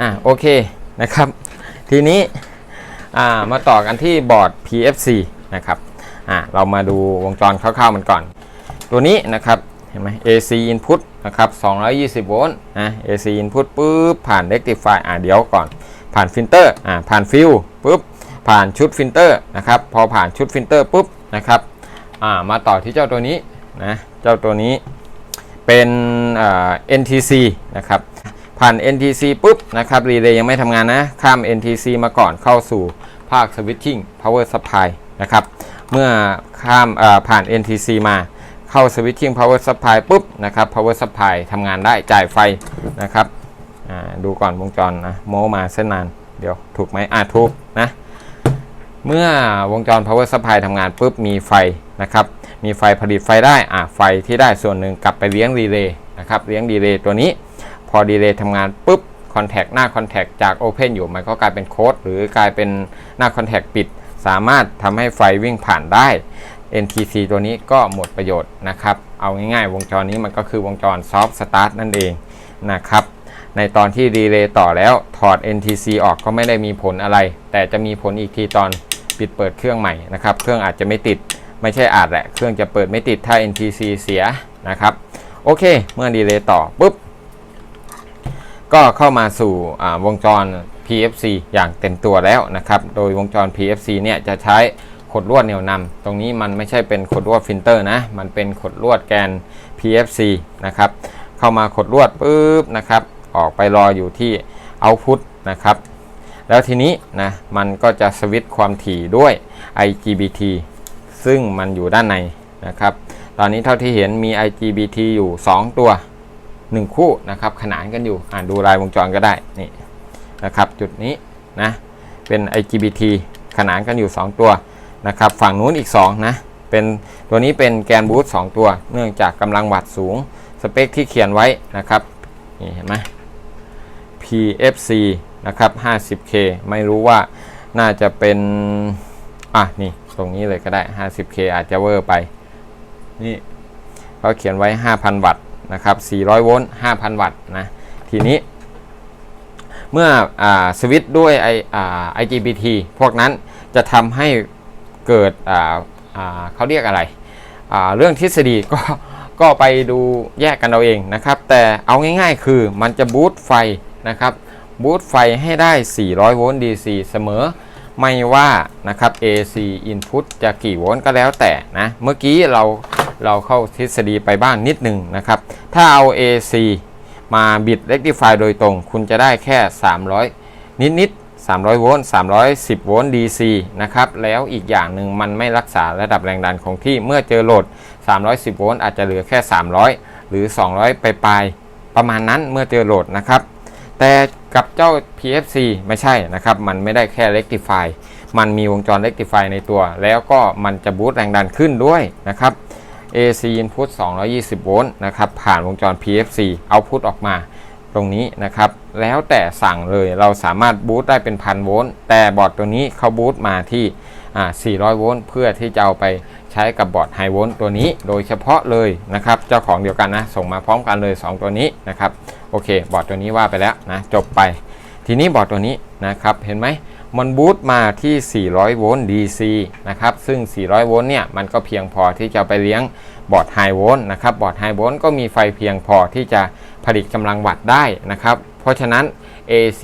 อะโอเคนะครับ ทีนี้อ่ามาต่อกันที่บอร์ด PFC นะครับอ่าเรามาดูวงจรคร่าวๆมันก่อน ตัวนี้นะครับเห็นไหม AC input นะครับ220 โวลต์นะ AC input ปุ๊บผ่าน rectifier อ่าเดี๋ยวก่อน ผ่านฟิลเตอร์อ่าผ่านฟิลปุ๊บผ่านชุดฟิลเตอร์นะครับพอผ่านชุดฟิลเตอร์ปุ๊บนะครับอ่ามาต่อที่เจ้าตัวนี้นะเจ้าตัวนี้เป็นอ่า NTC นะครับ ผ่าน NTC ปุ๊บนะครับรีเลย์ยังไม่ทำงานนะ ข้าม NTC มาก่อนเข้าสู่ภาค switching power supply นะครับ เมื่อข้ามผ่าน NTC มาเข้า switching power supply ปุ๊บนะครับ power supply ทำงานได้จ่ายไฟนะครับดูก่อนวงจรนะโมมาเส้นนาน เดี๋ยวถูกไหมอ่าถูกนะ เมื่อวงจร power supply ทำงานปุ๊บมีไฟนะครับ มีไฟผลิตไฟได้อ่าไฟที่ได้ส่วนหนึ่งกลับไปเลี้ยงรีเลย์นะครับ เลี้ยงรีเลย์ตัวนี้ พอรีเลย์ทำงานปุ๊บคอนแทคหน้าคอนแทคจาก Open อยู่มันก็กลายเป็นโค้ดหรือกลายเป็นหน้าคอนแทคปิด สามารถทำให้ไฟวิ่งผ่านได้ NTC ตัวนี้ก็หมดประโยชน์นะครับ เอาง่ายๆ วงจรนี้มันก็คือวงจร soft start นั่นเองนะครับ ในตอนที่รีเลย์ต่อแล้วถอด NTC ออกก็ไม่ได้มีผลอะไร แต่จะมีผลอีกทีตอนปิดเปิดเครื่องใหม่นะครับ เครื่องอาจจะไม่ติด ไม่ใช่อาจแหละ เครื่องจะเปิดไม่ติดถ้า NTC เสียนะครับ โอเค เมื่อรีเลย์ต่อปุ๊บ ก็เข้ามาสู่วงจร PFC อย่างเต็มตัวแล้วนะครับ โดยวงจร PFC เนี่ยจะใช้ขดลวดเหนี่ยวนำตรงนี้มันไม่ใช่เป็นขดลวดฟิลเตอร์นะ มันเป็นขดลวดแกน PFC นะครับ เข้ามาขดลวดปุ๊บนะครับ ออกไปรออยู่ที่ output นะครับ แล้วทีนี้นะมันก็จะสวิตช์ความถี่ด้วย IGBT ซึ่งมันอยู่ด้านในนะครับ ตอนนี้เท่าที่เห็นมี IGBT อยู่ 2 ตัว 1 คู่นะครับขนานกันอยู่อ่านดูลายวงจรก็ได้นี่นะครับจุดนี้นะเป็น IGBT ขนานกันอยู่ 2 ตัวนะครับฝั่งนู้นอีก2นะเป็นตัวนี้เป็นแกนบูสต์2ตัว เนื่องจากกำลังวัตต์สูงสเปคที่เขียนไว้นะครับนี่เห็นไหม PFC นะครับ 50K ไม่รู้ว่าน่าจะเป็น อะ นี่ ตรงนี้เลยก็ได้ 50K อาจจะเวอร์ไป นี่เขาเขียนไว้ 5,000 วัตต์ นะครับ 400 โวลต์ 5,000 วัตต์นะ ทีนี้ เมื่ออสวิตช์ด้วยไออ่า IGBT พวกนั้นจะทำให้เกิดเขาเรียกอะไร เรื่องทฤษฎีก็ก็ไปดูแยกกันเอาเองนะครับ แต่เอาง่ายๆคือมันจะบูตไฟนะครับบูตไฟให้ได้ 400 โวลต์ DC เสมอ ไม่ว่านะครับ AC input จะกี่โวลต์ก็แล้วแต่นะ เมื่อกี้เรา เราเข้าทฤษฎีไปบ้างนิดหนึ่งนะครับ ถ้าเอา AC มาบิด rectify โดยตรง คุณจะได้แค่ 300 นิดๆ300 โวลต์ 310 โวลต์ DC นะครับ แล้วอีกอย่างหนึ่งมันไม่รักษาระดับแรงดันคงที่ เมื่อเจอโหลด 310 โวลต์อาจจะเหลือแค่ 300 หรือ 200 ไปปลายประมาณนั้นเมื่อเจอโหลดนะครับ แต่กับเจ้า PFC ไม่ใช่นะครับ มันไม่ได้แค่ rectify มันมีวงจร rectify ในตัว แล้วก็มันจะบูตแรงดันขึ้นด้วยนะครับ AC input 220 โวลต์นะครับผ่านวงจร PFC output ออกมาตรงนี้นะครับ แล้วแต่สั่งเลยเราสามารถบูตได้เป็นพันโวลต์แต่บอร์ดตัวนี้เขาบูตมาที่อ่า400 โวลต์เพื่อที่จะเอาไปใช้กับบอร์ดไฮโวลต์ตัวนี้โดยเฉพาะเลยนะครับ เจ้าของเดียวกันนะ ส่งมาพร้อมกันเลย 2 ตัวนี้นะครับ โอเค บอร์ดตัวนี้ว่าไปแล้วนะ จบไป ทีนี้บอร์ดตัวนี้นะครับ เห็นไหม มันบูตมาที่ 400 โวลต์ DC นะครับ ซึ่ง 400 โวลต์เนี่ย มันก็เพียงพอที่จะไปเลี้ยงบอร์ดไฮโวลต์นะครับ บอร์ดไฮโวลต์ก็มีไฟเพียงพอที่จะผลิตกำลังวัตต์ได้นะครับ เพราะฉะนั้น AC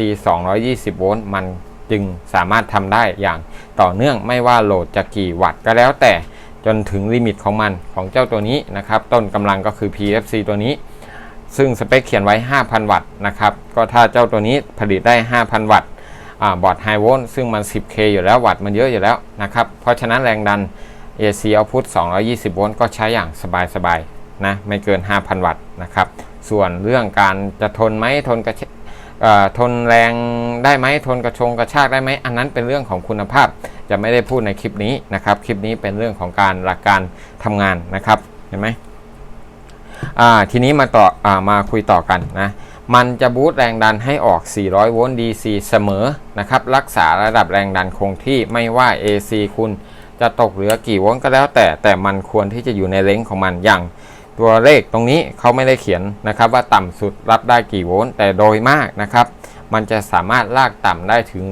220 โวลต์ มันจึงสามารถทำได้อย่างต่อเนื่องไม่ว่าโหลดจะกี่วัตต์ก็แล้วแต่จนถึงลิมิตของมันของเจ้าตัวนี้นะครับ ต้นกำลังก็คือ PFC ตัวนี้ ซึ่งสเปคเขียนไว้ 5,000 วัตต์นะครับ ก็ถ้าเจ้าตัวนี้ผลิตได้ 5,000 วัตต์ บอร์ดไฮโวลต์ซึ่งมัน 10K อยู่แล้ววัตต์มันเยอะอยู่แล้วนะครับ เพราะฉะนั้นแรงดัน AC output 220 โวลต์ก็ใช้อย่างสบายๆนะไม่เกิน 5,000 วัตต์นะครับ ส่วนเรื่องการจะทนไหมทนกระช่ทนแรงได้ไหมทนกระชงกระชากได้ไหมอันนั้นเป็นเรื่องของคุณภาพ จะไม่ได้พูดในคลิปนี้นะครับ คลิปนี้เป็นเรื่องของการหลักการทำงานนะครับเห็นไหมทีนี้มาต่ออมาคุยต่อกันนะ มันจะบูตแรงดันให้ออก 400 โวลต์ DC เสมอนะครับ รักษาระดับแรงดันคงที่ไม่ว่า AC คุณจะตกเหลือกี่โวลต์ก็แล้วแต่ แต่มันควรที่จะอยู่ในเลนของมันอย่าง ตัวเลขตรงนี้เขาไม่ได้เขียนนะครับ ว่าต่ำสุดรับได้กี่โวลต์แต่โดยมากนะครับ มันจะสามารถลากต่ำได้ถึง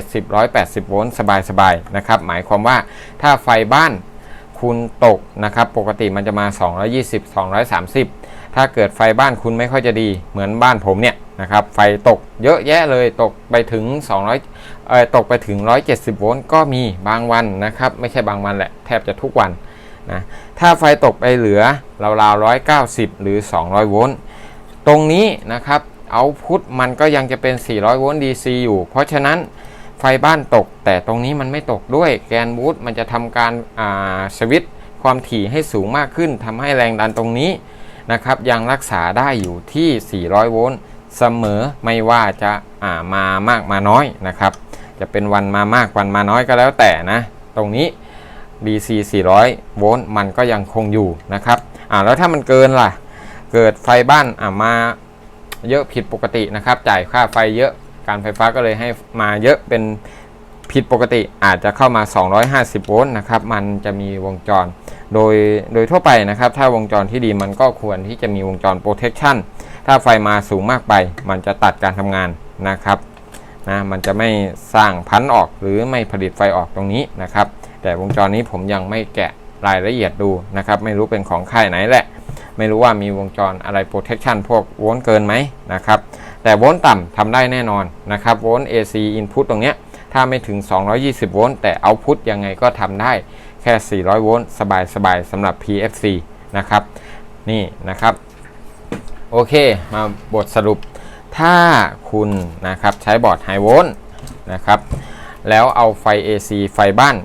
170 180 โวลต์สบายๆนะครับ หมายความว่าถ้าไฟบ้านคุณตกนะครับ ปกติมันจะมา 220 230 ถ้าเกิดไฟบ้านคุณไม่ค่อยจะดีเหมือนบ้านผมเนี่ยนะครับไฟตกเยอะแยะเลยตกไปถึง 200เอ่อตกไปถึง 170 โวลต์ก็มีบางวันนะครับ ไม่ใช่บางวันแหละแทบจะทุกวันนะถ้าไฟตกไปเหลือราวๆ190 หรือ 200 โวลต์ตรงนี้นะครับเอาพุทมันก็ยังจะเป็น 400 โวลต์ DC อยู่ เพราะฉะนั้นไฟบ้านตก แต่ตรงนี้มันไม่ตกด้วยแกนบูทมันจะทำการาสวิตช์ความถี่ให้สูงมากขึ้นทำให้แรงดันตรงนี้ นะครับยังรักษาได้อยู่ที่ 400 โวลต์เสมอไม่ว่าจะอ่ามามากมาน้อยนะครับ จะเป็นวันมามากวันมาน้อยก็แล้วแต่นะ ตรงนี้ DC 400 โวลต์มันก็ยังคงอยู่นะครับอ่าแล้วถ้ามันเกินล่ะ เกิดไฟบ้านอ่ามาเยอะผิดปกตินะครับ จ่ายค่าไฟเยอะการไฟฟ้าก็เลยให้มาเยอะเป็น ผิดปกติอาจจะเข้ามา 250 โวลต์นะครับ มันจะมีวงจร โดยโดยทั่วไปนะครับ ถ้าวงจรที่ดีมันก็ควรที่จะมีวงจร protection ถ้าไฟมาสูงมากไป มันจะตัดการทำงานนะครับนะมันจะไม่สร้างพันออกหรือไม่ผลิตไฟออกตรงนี้นะครับ แต่วงจรนี้ผมยังไม่แกะรายละเอียดดูนะครับ ไม่รู้เป็นของค่ายไหนแหละ ไม่รู้ว่ามีวงจรอะไร protection พวกโวลต์เกินไหมนะครับ แต่โวลต์ต่ำทำได้แน่นอนนะครับ โวลต์ AC input ตรงเนี้ย ถ้าไม่ถึง 220 โวลต์แต่ output ยังไงก็ทำได้แค่ 400 โวลต์สบายๆสำหรับ PFC นะครับ นี่นะครับ โอเค มาบทสรุป ถ้าคุณนะครับใช้บอร์ดไฮโวลต์นะครับ แล้วเอาไฟ AC ไฟบ้าน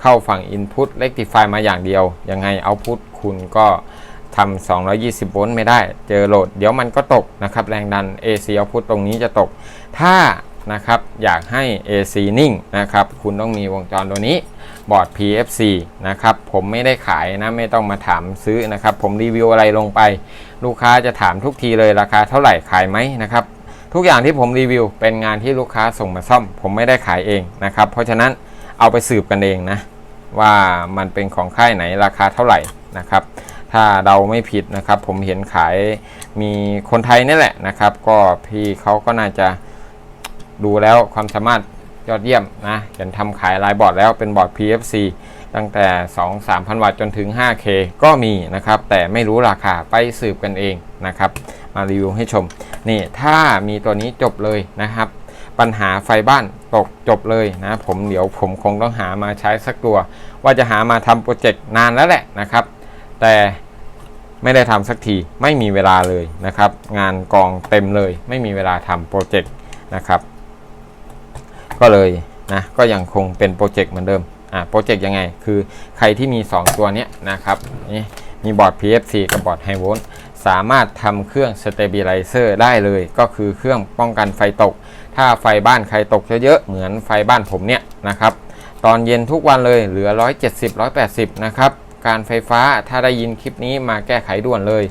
เข้าฝั่ง Input Rectify มาอย่างเดียว ยังไง Output คุณก็ทำ 220 โวลต์ไม่ได้ เจอโหลด เดี๋ยวมันก็ตกนะครับ แรงดัน AC Output ตรงนี้จะตก ถ้า นะครับ อยากให้ AC นิ่งนะครับ คุณต้องมีวงจรตัวนี้บอร์ด PFC นะครับ ผมไม่ได้ขายนะ ไม่ต้องมาถามซื้อนะครับ ผมรีวิวอะไรลงไป ลูกค้าจะถามทุกทีเลยราคาเท่าไหร่ขายไหมนะครับ ทุกอย่างที่ผมรีวิว เป็นงานที่ลูกค้าส่งมาซ่อม ผมไม่ได้ขายเองนะครับ เพราะฉะนั้นเอาไปสืบกันเองนะ ว่ามันเป็นของค่ายไหนราคาเท่าไหร่นะครับ ถ้าเราไม่ผิดนะครับ ผมเห็นขายมีคนไทยนี่แหละนะครับ ก็พี่เขาก็น่าจะ ดูแล้วความสามารถยอดเยี่ยมนะเห็นทำขายลายบอร์ดแล้วเป็นบอร์ด PFC ตั้งแต่ 2-3,000 วัตต์จนถึง 5K ก็มีนะครับ แต่ไม่รู้ราคาไปสืบกันเองนะครับ มารีวิวให้ชม นี่ถ้ามีตัวนี้จบเลยนะครับ ปัญหาไฟบ้านตกจบเลยนะ ผมเดี๋ยวผมคงต้องหามาใช้สักตัว ว่าจะหามาทำโปรเจกต์นานแล้วแหละนะครับ แต่ไม่ได้ทำสักทีไม่มีเวลาเลยนะครับ งานกองเต็มเลย ไม่มีเวลาทำโปรเจกต์นะครับ ก็เลยนะก็ยังคงเป็นโปรเจกต์เหมือนเดิมอ่าโปรเจกต์ยังไง คือใครที่มี 2 ตัวเนี้ยนะครับนี่มีบอร์ด PFC กับบอร์ด High Volt สามารถทำเครื่อง Stabilizer ได้เลย ก็คือเครื่องป้องกันไฟตก ถ้าไฟบ้านใครตกเยอะๆเหมือนไฟบ้านผมเนี่ยนะครับตอนเย็นทุกวันเลยเหลือ 170 180 นะครับ การไฟฟ้าถ้าได้ยินคลิปนี้มาแก้ไขด่วนเลย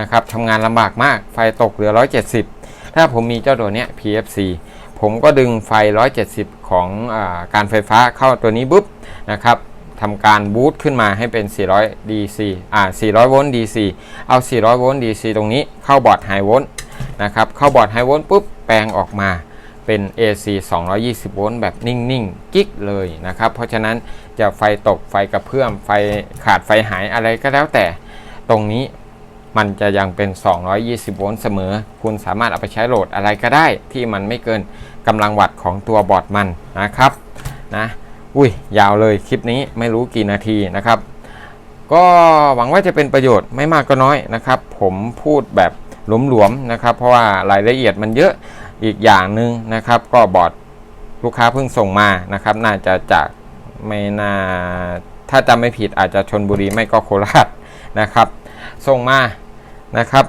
นะครับทำงานลำบากมากไฟตกเหลือ 170 ถ้าผมมีเจ้าตัวเนี้ย PFC ผมก็ดึงไฟ 170 ของอการไฟฟ้าเข้าตัวนี้ปุ๊บนะครับทำการบูตขึ้นมาให้เป็น 400 DC อ่า 400 โวลต์ DC เอา 400 โวลต์ DC ตรงนี้เข้าบอร์ดไฮโวลต์นะครับ เข้าบอร์ดไฮโวลต์ปุ๊บ แปลงออกมาเป็น AC 220 โวลต์แบบนิ่ง ๆ กิ๊กเลยนะครับ เพราะฉะนั้นจะไฟตก ไฟกระเพื่อม ไฟขาดไฟหายอะไรก็แล้วแต่ ตรงนี้ มันจะยังเป็น 220 โวลต์เสมอ คุณสามารถเอาไปใช้โหลดอะไรก็ได้ ที่มันไม่เกินกำลังวัตต์ของตัวบอร์ดมันนะครับนะอุ้ยยาวเลยคลิปนี้ไม่รู้กี่นาทีนะครับ ก็หวังว่าจะเป็นประโยชน์ไม่มากก็น้อยนะครับ ผมพูดแบบหลวมๆนะครับ เพราะว่ารายละเอียดมันเยอะอีกอย่างหนึ่งนะครับ ก็บอร์ดลูกค้าเพิ่งส่งมานะครับ น่าจะจากไม่น่าถ้าจำไม่ผิดอาจจะชนบุรีไม่ก็โคราชนะครับ ส่งมา นะครับ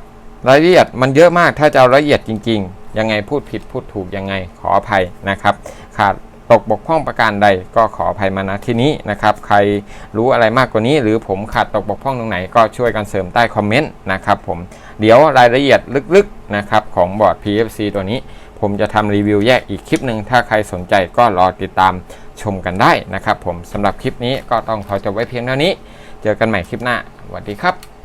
รายละเอียดมันเยอะมากถ้าจะเอาละเอียดจริง ๆ ยังไงพูดผิดพูดถูกยังไงขออภัยนะครับ ขาดตกบกพร่องประการใดก็ขออภัยมาณที่นี้นะครับ ใครรู้อะไรมากกว่านี้ หรือผมขาดตกบกพร่องตรงไหนก็ช่วยกันเสริมใต้คอมเมนต์นะครับผมเดี๋ยวรายละเอียดลึกๆนะครับของบอร์ด PFC ตัวนี้ ผมจะทำรีวิวแยกอีกคลิปหนึ่งถ้าใครสนใจก็รอติดตามชมกันได้นะครับผมสำหรับคลิปนี้ก็ต้องขอจบไว้เพียงเท่านี้ เจอกันใหม่คลิปหน้าสวัสดีครับ